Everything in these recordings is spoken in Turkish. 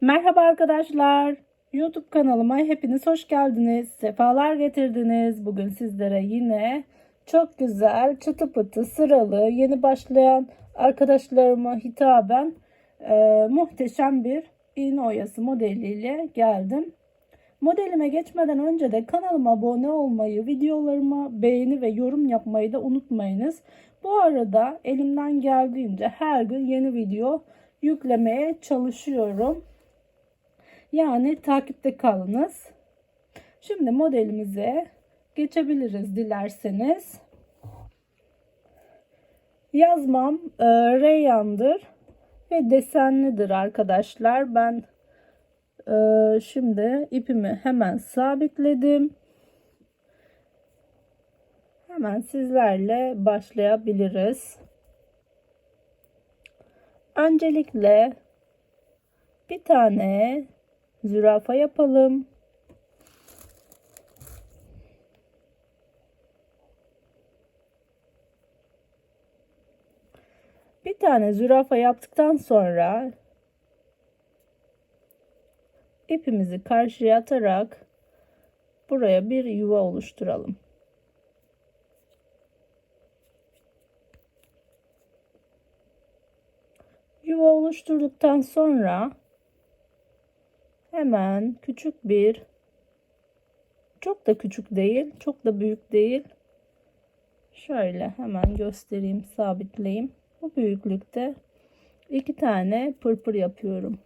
Merhaba arkadaşlar. YouTube kanalıma hepiniz hoş geldiniz. Sefalar getirdiniz. Bugün sizlere yine çok güzel çıtı pıtı sıralı yeni başlayan arkadaşlarıma hitaben e, muhteşem bir iğne oyası modeliyle geldim. Modelime geçmeden önce de kanalıma abone olmayı, videolarıma beğeni ve yorum yapmayı da unutmayınız. Bu arada elimden geldiğince her gün yeni video yüklemeye çalışıyorum. Yani takipte kalınız. Şimdi modelimize geçebiliriz dilerseniz. Yazmam e, reyandır ve desenlidir arkadaşlar. Ben e, şimdi ipimi hemen sabitledim. Hemen sizlerle başlayabiliriz. Öncelikle bir tane zürafa yapalım. Bir tane zürafa yaptıktan sonra ipimizi karşıya atarak buraya bir yuva oluşturalım. Yuva oluşturduktan sonra hemen küçük bir çok da küçük değil, çok da büyük değil. Şöyle hemen göstereyim, sabitleyeyim. Bu büyüklükte iki tane pırpır yapıyorum.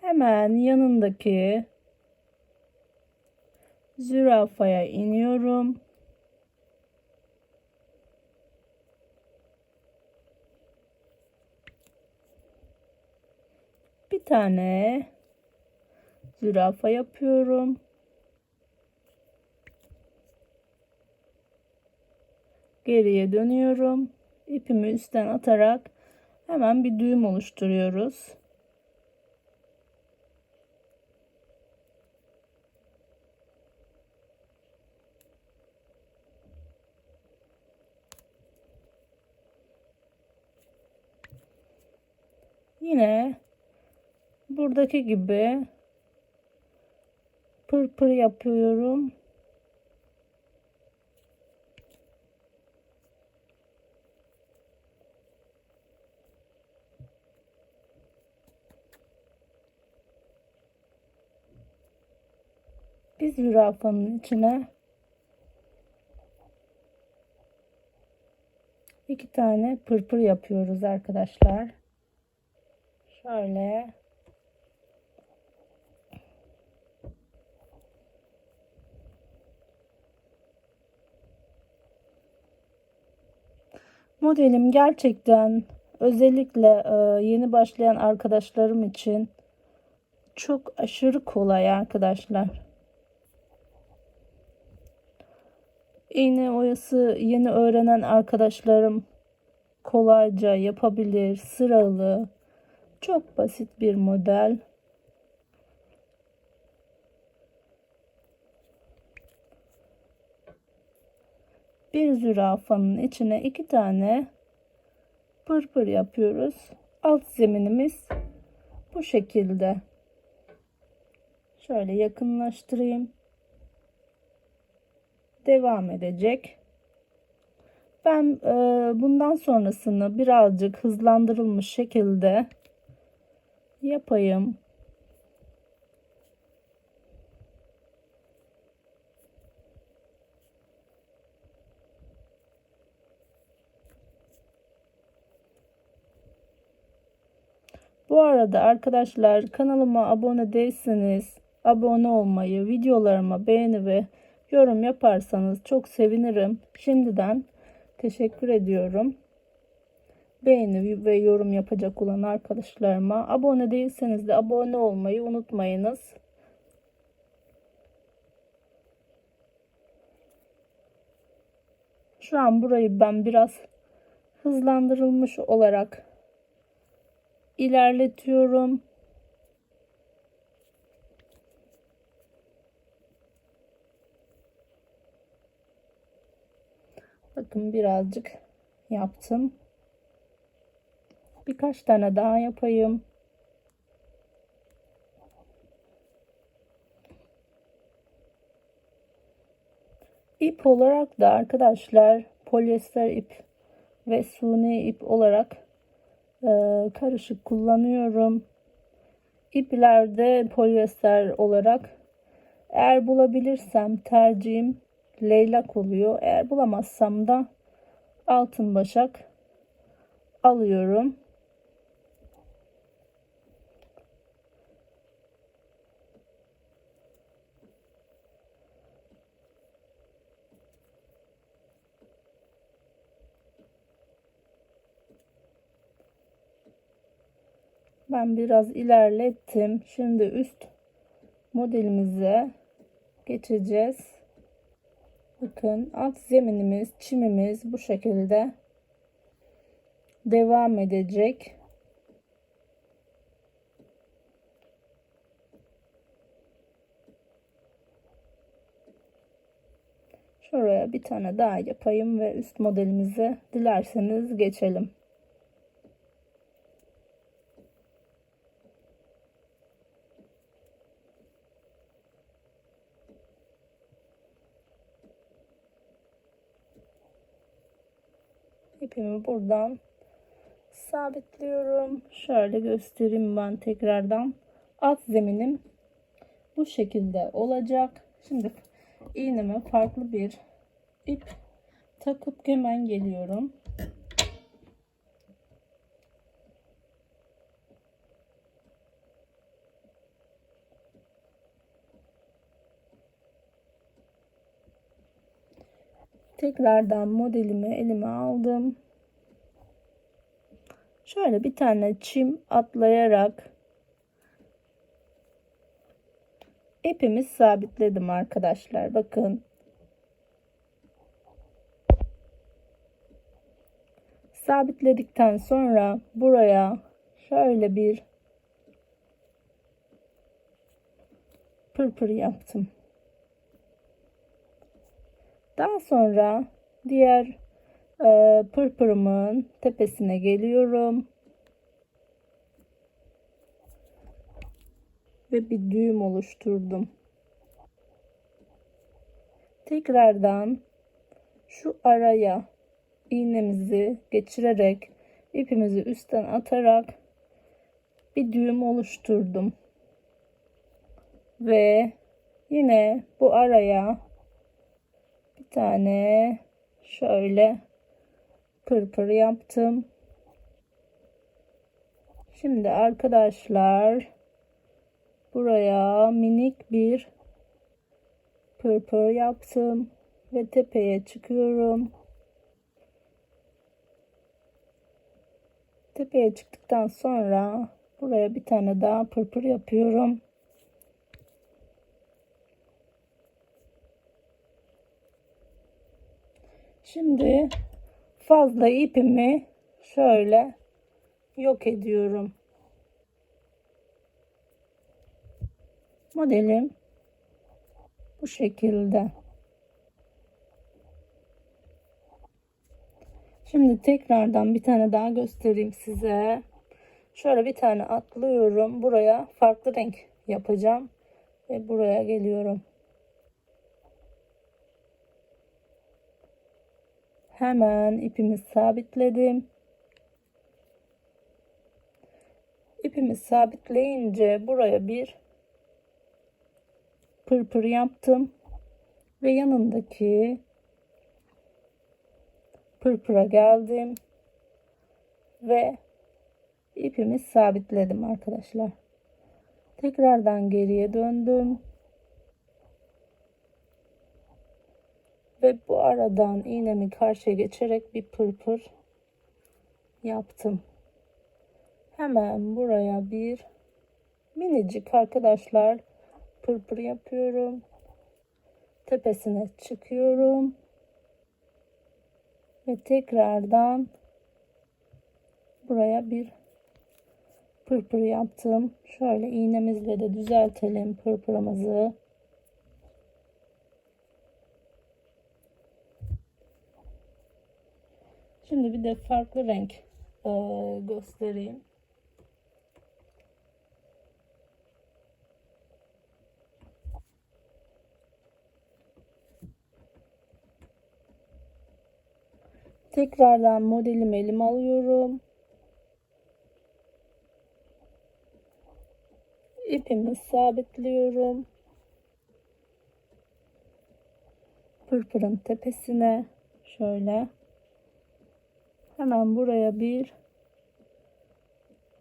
Hemen yanındaki zürafaya iniyorum. Bir tane zürafa yapıyorum. Geriye dönüyorum. İpimi üstten atarak hemen bir düğüm oluşturuyoruz. Yine buradaki gibi pırpır yapıyorum. Bir zürafanın içine iki tane pırpır yapıyoruz arkadaşlar. Şöyle Modelim gerçekten özellikle e, yeni başlayan arkadaşlarım için çok aşırı kolay arkadaşlar. İğne oyası yeni öğrenen arkadaşlarım kolayca yapabilir. Sıralı, çok basit bir model. Bir zürafanın içine iki tane pırpır yapıyoruz. Alt zeminimiz bu şekilde. Şöyle yakınlaştırayım. Devam edecek. Ben e, bundan sonrasını birazcık hızlandırılmış şekilde yapayım. Bu arada arkadaşlar kanalıma abone değilseniz abone olmayı, videolarıma beğeni ve yorum yaparsanız çok sevinirim. Şimdiden teşekkür ediyorum. Beğeni ve yorum yapacak olan arkadaşlarıma abone değilseniz de abone olmayı unutmayınız. Şu an burayı ben biraz hızlandırılmış olarak ilerletiyorum. Bakın birazcık yaptım. Birkaç tane daha yapayım. İp olarak da arkadaşlar polyester ip ve suni ip olarak karışık kullanıyorum. İplerde polyester olarak eğer bulabilirsem tercihim leylak oluyor. Eğer bulamazsam da altın başak alıyorum. Ben biraz ilerlettim. Şimdi üst modelimize geçeceğiz. Bakın alt zeminimiz, çimimiz bu şekilde devam edecek. Şuraya bir tane daha yapayım ve üst modelimize dilerseniz geçelim. İpimi buradan sabitliyorum. Şöyle göstereyim ben tekrardan. Alt zeminim bu şekilde olacak. Şimdi iğneme farklı bir ip takıp hemen geliyorum. Tekrardan modelimi elime aldım. Şöyle bir tane çim atlayarak ipimi sabitledim arkadaşlar. Bakın. Sabitledikten sonra buraya şöyle bir pırpır yaptım. Daha sonra diğer e, pırpırımın tepesine geliyorum. Ve bir düğüm oluşturdum. Tekrardan şu araya iğnemizi geçirerek ipimizi üstten atarak bir düğüm oluşturdum. Ve yine bu araya tane şöyle pırpır yaptım. Şimdi arkadaşlar buraya minik bir pırpır yaptım ve tepeye çıkıyorum. Tepeye çıktıktan sonra buraya bir tane daha pırpır yapıyorum. Şimdi fazla ipimi şöyle yok ediyorum. Modelim bu şekilde. Şimdi tekrardan bir tane daha göstereyim size. Şöyle bir tane atlıyorum. Buraya farklı renk yapacağım. Ve buraya geliyorum. Hemen ipimi sabitledim. İpimi sabitleyince buraya bir pırpır yaptım ve yanındaki pırpıra geldim ve ipimi sabitledim arkadaşlar. Tekrardan geriye döndüm. Ve bu aradan iğnemi karşıya geçerek bir pırpır yaptım. Hemen buraya bir minicik arkadaşlar pırpır yapıyorum. Tepesine çıkıyorum. Ve tekrardan buraya bir pırpır yaptım. Şöyle iğnemizle de düzeltelim pırpırımızı. Şimdi bir de farklı renk e, göstereyim. Tekrardan modelimi elime alıyorum. İpimi sabitliyorum. Pırpırın tepesine şöyle hemen buraya bir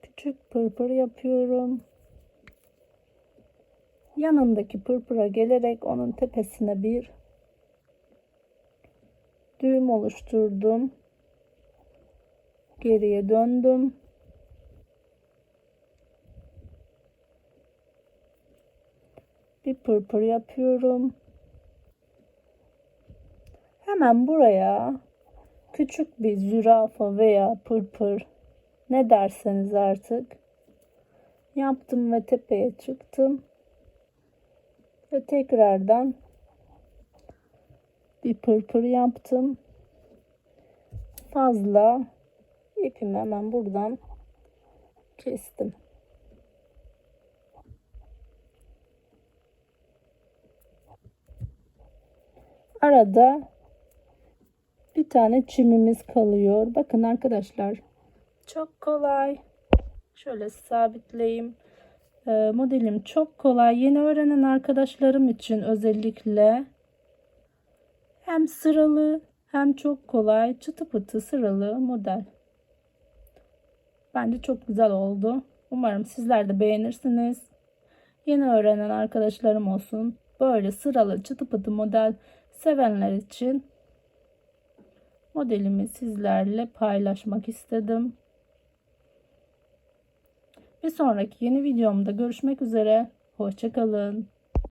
küçük pırpır yapıyorum. Yanındaki pırpıra gelerek onun tepesine bir düğüm oluşturdum. Geriye döndüm. Bir pırpır yapıyorum. Hemen buraya küçük bir zürafa veya pırpır ne derseniz artık yaptım ve tepeye çıktım. Ve tekrardan bir pırpır yaptım. Fazla ipimi hemen buradan kestim. Arada bir tane çimimiz kalıyor. Bakın arkadaşlar çok kolay. Şöyle sabitleyeyim. Ee, modelim çok kolay. Yeni öğrenen arkadaşlarım için özellikle hem sıralı hem çok kolay çıtı pıtı sıralı model. Bence çok güzel oldu. Umarım sizler de beğenirsiniz. Yeni öğrenen arkadaşlarım olsun. Böyle sıralı çıtı pıtı model sevenler için modelimi sizlerle paylaşmak istedim. Bir sonraki yeni videomda görüşmek üzere. Hoşçakalın.